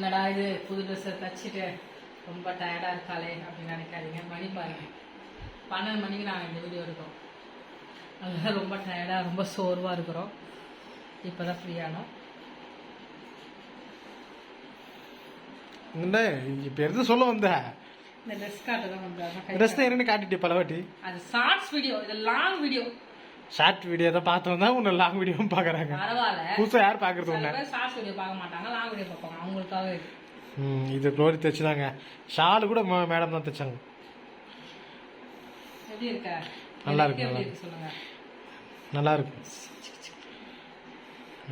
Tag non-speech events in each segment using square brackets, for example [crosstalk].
என்னடா இது? புது ட்ரெஸ்ஸை தச்சுட்டு ரொம்ப டயர்டாக இருக்காளே அப்படின்னு நினைக்காதீங்க. மணி பாருங்க. பன்னெண்டு மணிக்கு நாங்கள் இந்த வீடியோ எடுக்கிறோம். அதனால ரொம்ப டயர்டாக ரொம்ப சோர்வாக இருக்கிறோம். இப்போ தான் ஃப்ரீயானோம் என்ன இப்போ எடுத்து சொல்ல வந்த? இந்த ட்ரெஸ் காட்ட தான் வந்தாங்க ட்ரெஸ் என்னன்னு காட்டிட்டு பல வாட்டி அது ஷார்ட்ஸ் வீடியோ இது லாங் வீடியோ ஷார்ட் வீடியோ தான் பார்த்தோம் தான் உன்னை லாங் வீடியோவும் பார்க்குறாங்க. புதுசாக யார் பார்க்குறது உன்னை? பேர் ஷார்ட்ஸ் வீடியோ பார்க்க மாட்டாங்க லாங் வீடியோ பார்ப்பாங்க. அவங்களுக்காக. ம் இது க்ளோரி தைச்சுதாங்க. ஷாலு கூட மேடம் தான் தைச்சாங்க. நல்லா இருக்கு, நல்லா நல்லா இருக்கு.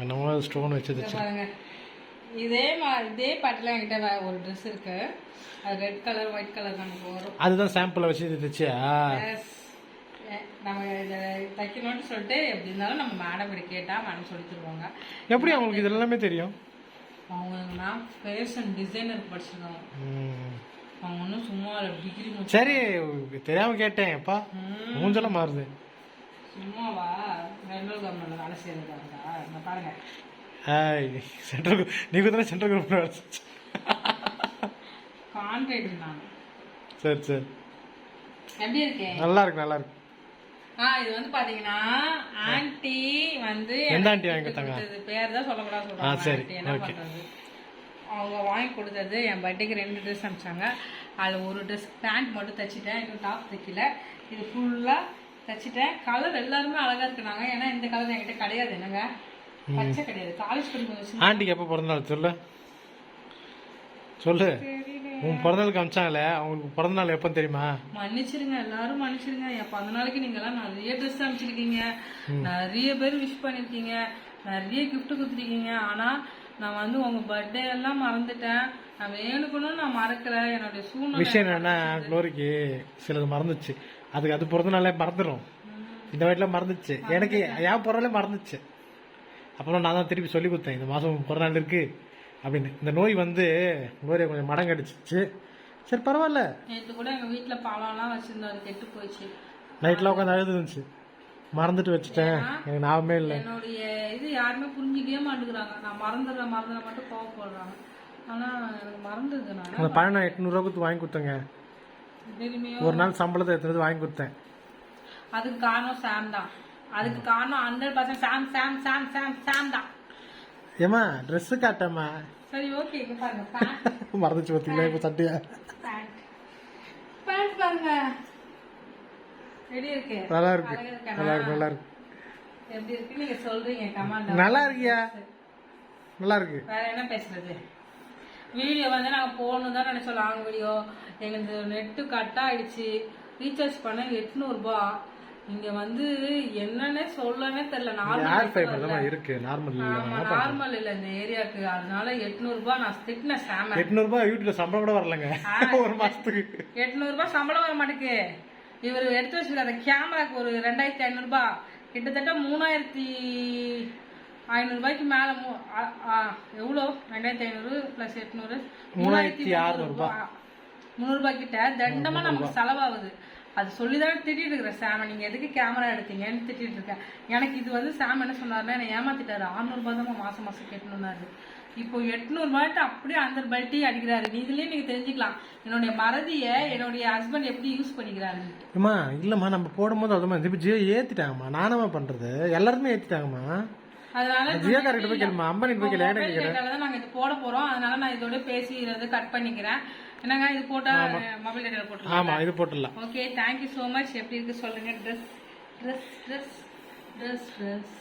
என்னமோ ஸ்டோன் வச்சு இங்க தைச்சு பாருங்க. இதே மா- இதே பாட்டில் என்கிட்ட ஒரு ட்ரெஸ் இருக்கு. அது ரெட் கலர் ஒயிட் கலர் நமக்கு வரும் அதுதான் சாம்பிளை வச்சு தைச்சியா? நம்ம இதை தைக்கணும்னு சொல்லிட்டு எப்படி இருந்தாலும் நம்ம மேடம் கிட்ட கேட்டா மேடம் சொல்லி தருவாங்க. எப்படி அவங்களுக்கு இது எல்லாமே தெரியும்? அவங்க நான் ஃபேஷன் டிசைனர் படிச்சிருக்காங்க. அவங்க ஒன்றும் சும்மா டிகிரி சரி தெரியாம கேட்டேன் எப்பா. மூஞ்செல்லாம் மாறுது. சும்மாவா? பெங்களூர் கவர்மெண்ட்ல வேலை செய்யறதா இந்த பாருங்க. ஹாய் சென்ட்ரல் நீங்க தானே சென்ட்ரல் கவர்மெண்ட் கான்ட்ராக்ட் நான். சரி சரி. எப்படி இருக்கேன் நல்லா இருக்கு நல்லா இருக்கு. இது வந்து பாத்தீங்கன்னா ஆன்ட்டி வந்து எந்த aunty வாங்கி கொடுத்தாங்க? பேர் தான் சொல்லக்கூடாது சொல்றாங்க. சரி. என்ன. பண்றது? அவங்க வாங்கி கொடுத்தது என் பர்த்டேக்கு ரெண்டு ட்ரெஸ் அனுப்பிச்சாங்க. அதில் ஒரு ட்ரெஸ் பேண்ட் மட்டும் தைச்சிட்டேன். இன்னும் டாப் தைக்கல. இது ஃபுல்லாக தைச்சிட்டேன். கலர் எல்லாருமே அழகா இருக்குனாங்க. ஏன்னா இந்த கலர் என்கிட்ட கிடையாது. என்னங்க? பச்சை கிடையாது. காலேஜ் படிக்கும் ஆண்டிக்கு எப்போ பிறந்தநாள் சொல்லு. சொல்லு. உன் பிறந்தநாளுக்கு அமிச்சாங்களே அவங்களுக்கு பிறந்தநாள் எப்போ தெரியுமா? மன்னிச்சிருங்க எல்லாரும் மன்னிச்சிருங்க. என் பிறந்த நாளைக்கு நீங்க எல்லாம் நிறைய ட்ரெஸ் அனுப்பிச்சிருக்கீங்க நிறைய பேர் விஷ் பண்ணிருக்கீங்க. நிறைய gift கொடுத்துருக்கீங்க. ஆனா நான் வந்து உங்க பர்த்டே எல்லாம் மறந்துட்டேன். நான் வேணுக்கணும் நான் மறக்கல. என்னுடைய சூழ்நிலை விஷயம் என்னன்னா குளோரிக்கு சிலது மறந்துச்சு. அதுக்கு அது பிறந்தநாளே மறந்துடும் இந்த வீட்டில் மறந்துச்சு. எனக்கு என் பிறந்தாலே மறந்துச்சு. அப்புறம் நான் தான் திருப்பி சொல்லி கொடுத்தேன். இந்த மாதம் பிறந்தநாள் இருக்கு. அப்படின்னு. இந்த நோய் வந்து குளோரியை கொஞ்சம் மடங்கடிச்சிச்சு சரி பரவாயில்ல. நேற்று கூட எங்க வீட்டுல பழம்லாம் வச்சிருந்தோம். அது கெட்டு போயிடுச்சு. நைட்லாம் உட்காந்து அழுது இருந்துச்சு. மறந்துட்டு வச்சுட்டேன். எனக்கு ஞாபகமே இல்லை. என்னுடைய இது யாருமே புரிஞ்சிக்கவே மாட்டேங்கிறாங்க. நான் மறந்துடுற மறந்துட மட்டும் கோவப்படுறாங்க ஆனா எனக்கு மறந்துது நான். அந்த பழம் எட்நூறுவா கொடுத்து வாங்கி கொடுத்தேங்க. ஒரு நாள் சம்பளத்தை எடுத்துட்டு வாங்கி கொடுத்தேன். அதுக்கு காரணம் சாம் தான். அதுக்கு காரணம் hundred percent Sam Sam Sam Sam Sam தான். ஏமா ட்ரெஸ்ஸு காட்டேம்மா. சரி ஓகே இங்க பாருங்க. [laughs] பேண்ட் மறந்துச்சு பார்த்தீங்களா இப்போ சட்டையா? பேண்ட் பாருங்க. எப்படி இருக்கு? நல்லா இருக்கா? நல்லா இருக்கு நல்லா இருக்கு. எப்படி இருக்கு? நீங்க சொல்றீங்க கமாண்ட் நல்லா இருக்கியா? நல்லா இருக்கு. வேற என்ன பேசுறது? வீடியோ வந்து நாங்க போகணும் தான் நினைச்சோம். லாங் வீடியோ எங்களுக்கு நெட்டு கட் ஆயிடுச்சு. ரீசார்ஜ் பண்ண எட்நூறுபா இங்க வந்து என்னன்னே சொல்லவே தெரியல. நார்மல் இருக்கு. நார்மல் நார்மல் இல்ல இந்த ஏரியாக்கு. அதனால எட்நூறு ரூபாய் நான் திட்டின சாம எட்நூறுபா யூடியூப்ல சம்பளம் கூட வரலங்க. [laughs] ஒரு மாசத்துக்கு. எட்நூறு ரூபாய் சம்பளம் வர மாட்டேக்கு. இவர் எடுத்து வச்சிருக்க அந்த கேமராக்கு ஒரு ரெண்டாயிரத்தி ஐநூறு ரூபாய் கிட்டத்தட்ட மூணாயிரத்தி ஐநூறு ரூபாய்க்கு மேல மூ- எவ்வளோ? ரெண்டாயிரத்தி ஐநூறு பிளஸ் எட்நூறு. மூணாயிரத்தி அறுநூறு ரூபாய். முந்நூறு ரூபாய் கிட்ட தண்டமா நமக்கு செலவாகுது. அது சொல்லிதான் திட்டிட்டு இருக்கிறேன் சாம நீங்க எதுக்கு கேமரா எடுத்தீங்கன்னு திட்டிட்டு இருக்கேன் எனக்கு இது வந்து சாம் என்ன சொன்னாருன்னா என்னை ஏமாத்திட்டாரு. அறுநூறு ரூபாய் தான் மாசம் மாசம் கட்டணும்னாரு இப்போ எட்நூறு ரூபாய்ட்டு அப்படியே அந்த பல்ட்டி அடிக்கிறாரு. நீ இதுலயே நீங்க தெரிஞ்சுக்கலாம். என்னுடைய மறதிய என்னுடைய ஹஸ்பண்ட் எப்படி யூஸ் பண்ணிக்கிறாரு? அம்மா இல்லம்மா நம்ம போடும்போது அதுமா இப்போ ஜியோ ஏத்திட்டாங்கம்மா. நானம்மா பண்றது? எல்லாருமே ஏத்திட்டாங்கம்மா. அதனால ஜியோ கார்டு போய் கேளுமா அம்பானி போய் கேளு நாங்க இது போட போறோம். அதனால நான் இதோட பேசிடுறது கட் பண்ணிக்கிறேன். என்னங்க இது போட்டா மொபைல் டேட்டால போட்டுருலாம் ஆமா இது போட்டுடலாம் ஓகே தேங்க்யூ ஸோ மச் எப்படி இருக்கு சொல்லுங்க. Dress dress dress dress dress